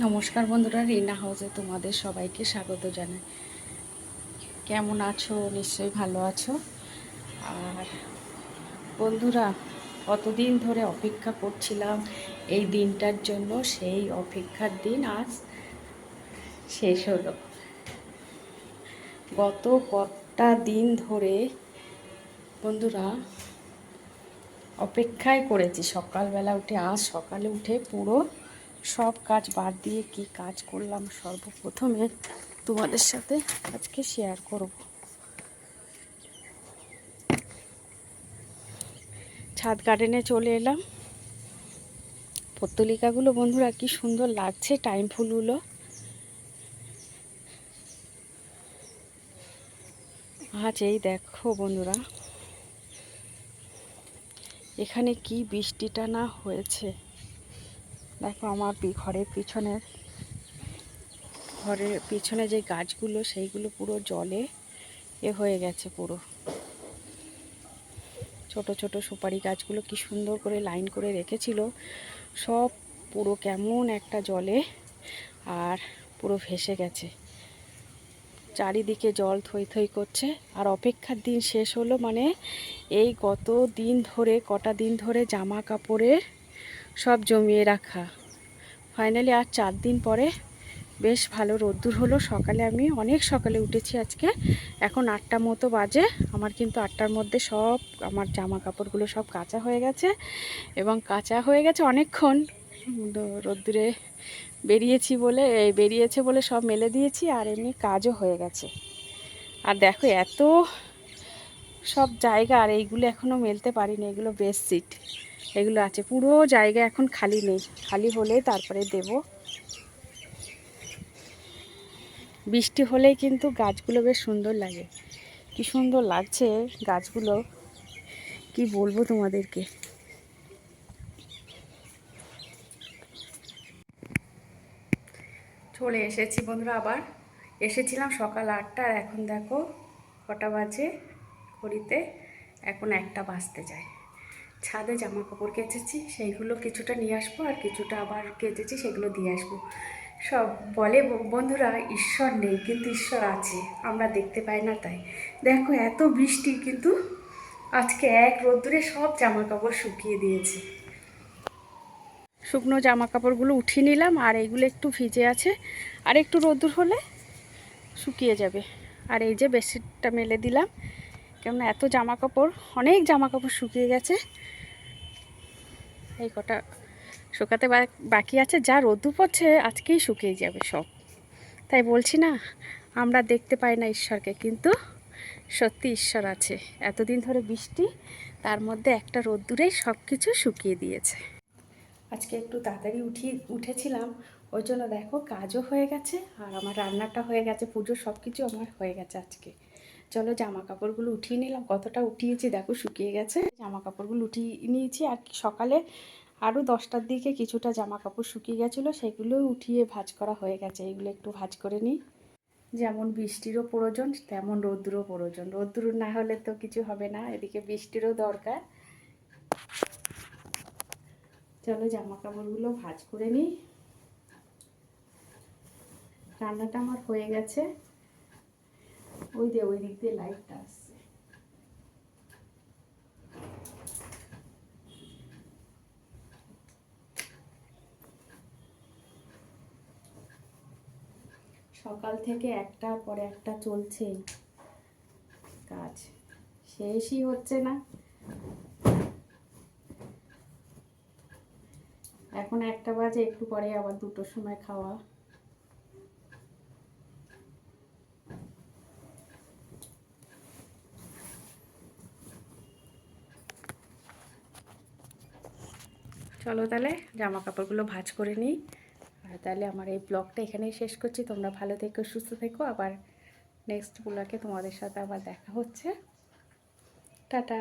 নমস্কার বন্ধুরা, রিনা হাউসে তোমাদের সবাইকে স্বাগত জানাই। কেমন আছো? নিশ্চয়ই ভালো আছো। আর বন্ধুরা, কতদিন ধরে অপেক্ষা করছিলাম এই দিনটার জন্য, সেই অপেক্ষার দিন আজ শেষ হলো। গত কটা দিন ধরে বন্ধুরা, অপেক্ষায় করেছি। সকালবেলা উঠে, আজ সকালে উঠে পুরো সব কাজ বাদ দিয়ে কি কাজ করলাম সর্বপ্রথমে তোমাদের সাথে আজকে শেয়ার করব। ছাদ গার্ডেনে চলে এলাম। পত্তলিকাগুলো বন্ধুরা কি সুন্দর লাগছে টাইম ফুলগুলো। আজ এই দেখো বন্ধুরা, এখানে কি বৃষ্টিটা না হয়েছে। দেখো আমার ঘরের পিছনের ঘরের পিছনে যে গাছগুলো, সেইগুলো পুরো জলে এ হয়ে গেছে পুরো। ছোট ছোট সুপারি গাছগুলো কি সুন্দর করে লাইন করে রেখেছিল। সব পুরো কেমন একটা জলে আর পুরো ভেসে গেছে। চারিদিকে জল থই থই করছে। আর অপেক্ষার দিন শেষ হলো মানে এই গত দিন ধরে, কটা দিন ধরে জামা কাপড়ের সব জমিয়ে রাখা। ফাইনালি আর চার দিন পরে বেশ ভালো রোদ্দুর হলো। সকালে আমি অনেক সকালে উঠেছি আজকে। এখন আটটা মতো বাজে। আমার কিন্তু আটটার মধ্যে সব আমার জামা কাপড়গুলো সব কাঁচা হয়ে গেছে এবং কাঁচা হয়ে গেছে অনেকক্ষণ। রোদ্দুরে বেরিয়েছি বলে এই বেরিয়েছে বলে সব মেলে দিয়েছি আর এমনি কাজও হয়ে গেছে। আর দেখো এত সব জায়গা আর এইগুলো এখনও মেলতে পারিনি, এগুলো বেডশিট এগুলো আছে, পুরো জায়গা এখন খালি নেই। খালি হলে তারপরে দেব। বৃষ্টি হলেই কিন্তু গাছগুলো বেশ সুন্দর লাগে। কি সুন্দর লাগছে গাছগুলো। কি বলব তোমাদেরকে? চলে এসেছি বন্ধুরা আবার। এসেছিলাম সকাল আটটা আর এখন দেখো কটা বাজে। ঘড়িতে এখন একটা বাজতে যায়। ছাদে জামা কাপড় কেচেছি, সেইগুলো কিছুটা নিয়ে আসব আর কিছুটা আবার কেচেছি, সেগুলো দিয়ে আসব। সব বলে বন্ধুরা, ঈশ্বর নেই কিন্তু ঈশ্বর আছে, আমরা দেখতে পাই না তাই। দেখো এত বৃষ্টি কিন্তু আজকে এক রোদ্দুরে সব জামা কাপড় শুকিয়ে দিয়েছে। শুকনো জামা কাপড়গুলো উঠিয়ে নিলাম আর এইগুলো একটু ভিজে আছে, আর একটু রোদ্দুর হলে শুকিয়ে যাবে। আর এই যে বেডশিটটা মেলে দিলাম কেননা এত জামা কাপড় অনেক জামা কাপড় শুকিয়ে গেছে। এই কটা শুকাতে বাকি আছে, যা রোদ্দু পড়ছে, আজকেই শুকিয়ে যাবে সব। তাই বলছি না, আমরা দেখতে পাই না ঈশ্বরকে, কিন্তু সত্যি ঈশ্বর আছে। এতদিন ধরে বৃষ্টি, তার মধ্যে একটা রোদ্দুরেই সব কিছু শুকিয়ে দিয়েছে। আজকে একটু তাড়াতাড়ি উঠি, উঠেছিলাম, ওই জন্য দেখো কাজও হয়ে গেছে, আর আমার রান্নাটা হয়ে গেছে পুজো সব কিছু আমার হয়ে গেছে আজকে। চলো জামা কাপড়গুলো উঠিয়ে নিলাম। কতটা উঠিয়েছি দেখো, শুকিয়ে গেছে। জামা কাপড়গুলো উঠিয়ে নিয়েছি আর সকালে আরও দশটার দিকে কিছুটা জামা কাপড় শুকিয়ে গেছিল, সেগুলো উঠিয়ে ভাজ করা হয়ে গেছে। এইগুলো একটু ভাজ করে নিই। যেমন বৃষ্টিরও প্রয়োজন, তেমন রৌদ্রও প্রয়োজন। রৌদ্র না হলে তো কিছু হবে না, এদিকে বৃষ্টিরও দরকার। চলো জামা কাপড়গুলো ভাজ করে নিই। রান্নাটা আমার হয়ে গেছে। ওই দিয়ে ওই দিক দিয়ে লাইটটা আসছে। সকাল থেকে একটার পরে একটা চলছেই কাজ। শেষই হচ্ছে না। এখন একটা বাজে, একটু পরে আবার দুটোর সময় খাওয়া। চলো তাহলে জামা কাপড়গুলো ভাজ করে নিই। আর তাহলে আমার এই ব্লগটা এখানেই শেষ করছি। তোমরা ভালো থেকো, সুস্থ থেকো। আবার নেক্সট ব্লগে তোমাদের সাথে আবার দেখা হচ্ছে। টাটা।